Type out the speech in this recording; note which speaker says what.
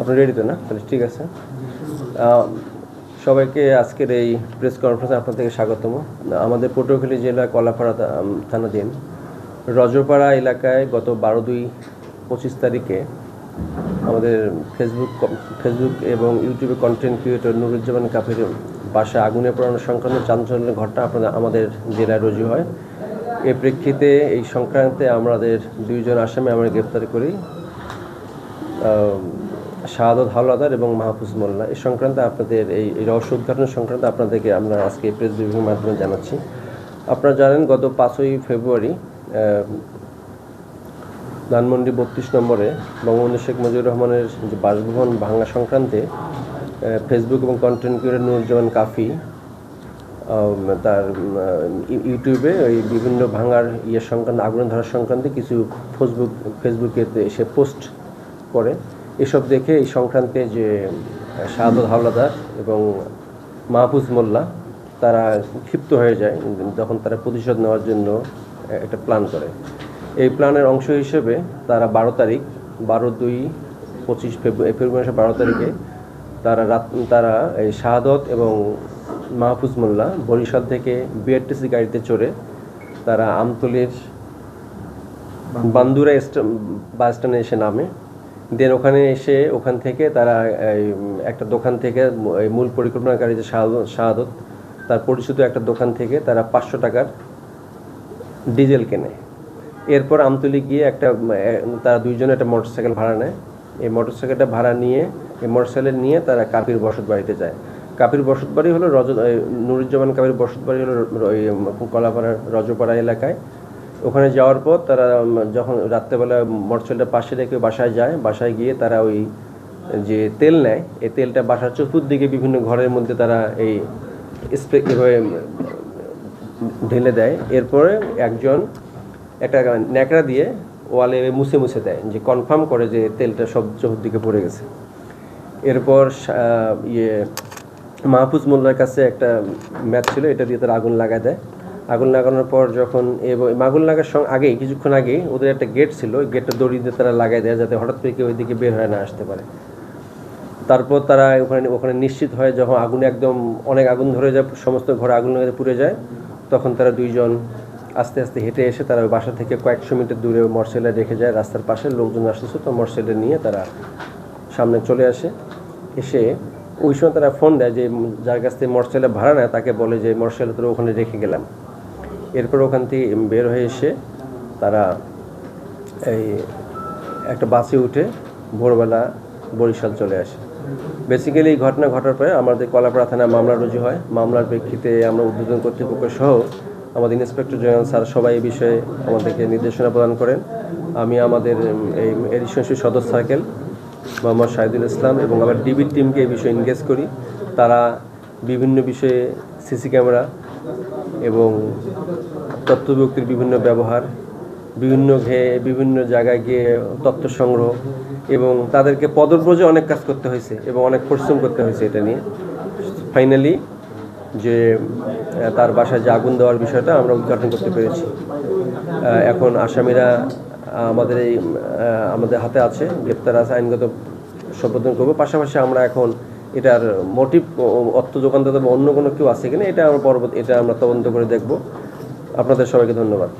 Speaker 1: আপনি রেডি তো না? তাহলে ঠিক আছে। সবাইকে আজকের এই প্রেস কনফারেন্সে আপনাদেরকে স্বাগতম। আমাদের পটুয়াখালী জেলা কলাপাড়া থানাধীন রজপাড়া এলাকায় গত বারো দুই পঁচিশ তারিখে আমাদের ফেসবুক ফেসবুক এবং ইউটিউবে কন্টেন্ট ক্রিয়েটর নুরুজ্জামান কাফির বাসা আগুনে পোড়ানো সংক্রান্ত চাঞ্চল্যের ঘটনা আপনাদের, আমাদের জেলায় রুজু হয়। এর প্রেক্ষিতে এই সংক্রান্তে আমাদের দুইজন আসামি আমরা গ্রেপ্তার করি। শাহাদত হাওলাদার এবং মাহফুজ মোল্লা। এই সংক্রান্তে আপনাদের এই রহস্য উদ্ঘাটন সংক্রান্তে আপনাদেরকে আমরা আজকে প্রেস ব্রিফিংয়ের মাধ্যমে জানাচ্ছি। আপনারা জানেন, গত পাঁচই ফেব্রুয়ারি ধানমন্ডি বত্রিশ নম্বরে বঙ্গবন্ধু শেখ মুজিবুর রহমানের যে বাসভবন ভাঙা সংক্রান্তে ফেসবুক এবং কন্টেন্ট ক্রিয়েটর নুরুজ্জামান কাফি তার ইউ- ইউটিউবে ওই বিভিন্ন ভাঙার ইয়ে সংক্রান্ত, আগুন ধরার সংক্রান্তে কিছু ফেসবুক ফেসবুকে সে পোস্ট করে। এসব দেখে এই সংক্রান্তে যে শাহাদত হাওলাদার এবং মাহফুজ মোল্লা, তারা ক্ষিপ্ত হয়ে যায়, যখন তারা প্রতিশোধ নেওয়ার জন্য একটা প্ল্যান করে। এই প্ল্যানের অংশ হিসেবে তারা বারো তারিখ, বারো দুই পঁচিশ ফেব্রুয়ারি ফেব্রুয়ারি মাসের বারো তারিখে তারা রাত, তারা এই শাহাদত এবং মাহফুজ মোল্লা বরিশাল থেকে বিআরটিসি গাড়িতে চড়ে তারা আমতলির বান্দুরা বাস স্ট্যান্ডে এসে নামে। দেন ওখানে এসে ওখান থেকে তারা একটা দোকান থেকে মূল পরিকল্পনাকারী যে শাহাদত, তার পরিচিত একটা দোকান থেকে তারা পাঁচশো টাকার ডিজেল কেনে। এরপর আমতলি গিয়ে একটা তারা দুইজনে একটা মোটরসাইকেল ভাড়া নেয়। এই মোটরসাইকেলটা ভাড়া নিয়ে, এই মোটরসাইকেল নিয়ে তারা কাপির বসত বাড়িতে যায়। কাপির বসত বাড়ি হলো রজ নুরুজ্জামান কাপির বসত বাড়ি হলো কলাপাড়ার রজপাড়া এলাকায়। ওখানে যাওয়ার পর তারা যখন রাত্রেবেলা মোটরসাইকেলটা পাশে রেখে বাসায় যায়, বাসায় গিয়ে তারা ওই যে তেল নেয়, এই তেলটা বাসার চতুর্দিকে বিভিন্ন ঘরের মধ্যে তারা এই স্প্রে এভাবে ঢেলে দেয়। এরপরে একজন, একটা ন্যাকড়া দিয়ে ওয়ালে মুছে মুছে দেয়, যে কনফার্ম করে যে তেলটা সব চতুর্দিকে পড়ে গেছে। এরপর ইয়ে মাহফুজ মোল্লার কাছে একটা ম্যাচ ছিল, এটা দিয়ে তারা আগুন লাগায় দেয়। আগুন লাগানোর পর যখন এবং আগুন লাগার সঙ্গে আগেই, কিছুক্ষণ আগেই ওদের একটা গেট ছিল, ওই গেটটা দড়ি দিয়ে তারা লাগাই দেয় যাতে হঠাৎ করে কেউ ওইদিকে বের হয়ে না আসতে পারে। তারপর তারা ওখানে ওখানে নিশ্চিত হয় যখন আগুন একদম অনেক আগুন ধরে যায়, সমস্ত ঘরে আগুন লেগে পুড়ে যায়, তখন তারা দুইজন আস্তে আস্তে হেঁটে এসে তারা ওই বাসা থেকে কয়েকশো মিটার দূরে মরসেলে রেখে যায় রাস্তার পাশে। লোকজন আসতেছে তো মরসেলে নিয়ে তারা সামনে চলে আসে। এসে ওই সময় তারা ফোন দেয় যে, যার কাছ থেকে মরসেলে ভাড়া নেয় তাকে বলে যে, মরসেলে তোরা ওখানে রেখে গেলাম। এরপর ওখান থেকে বের হয়ে এসে তারা এই একটা বাসে উঠে ভোরবেলা বরিশাল চলে আসে। বেসিক্যালি এই ঘটনা ঘটার পরে আমাদের কলাপাড়া থানায় মামলা রুজু হয়। মামলার প্রেক্ষিতে আমরা উদ্বোধন কর্তৃপক্ষ সহ আমাদের ইন্সপেক্টর জেনারেল স্যার সবাই এই বিষয়ে আমাদেরকে নির্দেশনা প্রদান করেন। আমি আমাদের এই এডিশনাল সদস্য সার্কেল, মোহাম্মদ শাহিদুল ইসলাম এবং আমার ডিবির টিমকে এই বিষয়ে এনগেজ করি। তারা বিভিন্ন বিষয়ে সিসি ক্যামেরা এবং তথ্যপ্রযুক্তির বিভিন্ন ব্যবহার, বিভিন্ন ঘেয়ে বিভিন্ন জায়গায় গিয়ে তথ্য সংগ্রহ এবং তাদেরকে পদব্রজে অনেক কাজ করতে হয়েছে এবং অনেক পরিশ্রম করতে হয়েছে এটা নিয়ে। ফাইনালি যে তার বাসায় যে আগুন দেওয়ার বিষয়টা আমরা উদ্ঘাটন করতে পেরেছি। এখন আসামিরা আমাদের এই আমাদের হাতে আছে, গ্রেপ্তার আছে, আইনগত সম্বোধন করব। পাশাপাশি আমরা এখন এটার মোটিভ অর্থ যোগানদাতা বা অন্য কোনো কেউ আছে কিনা এটা আমরা পরবর্তী এটা আমরা তদন্ত করে দেখব। আপনাদের সবাইকে ধন্যবাদ।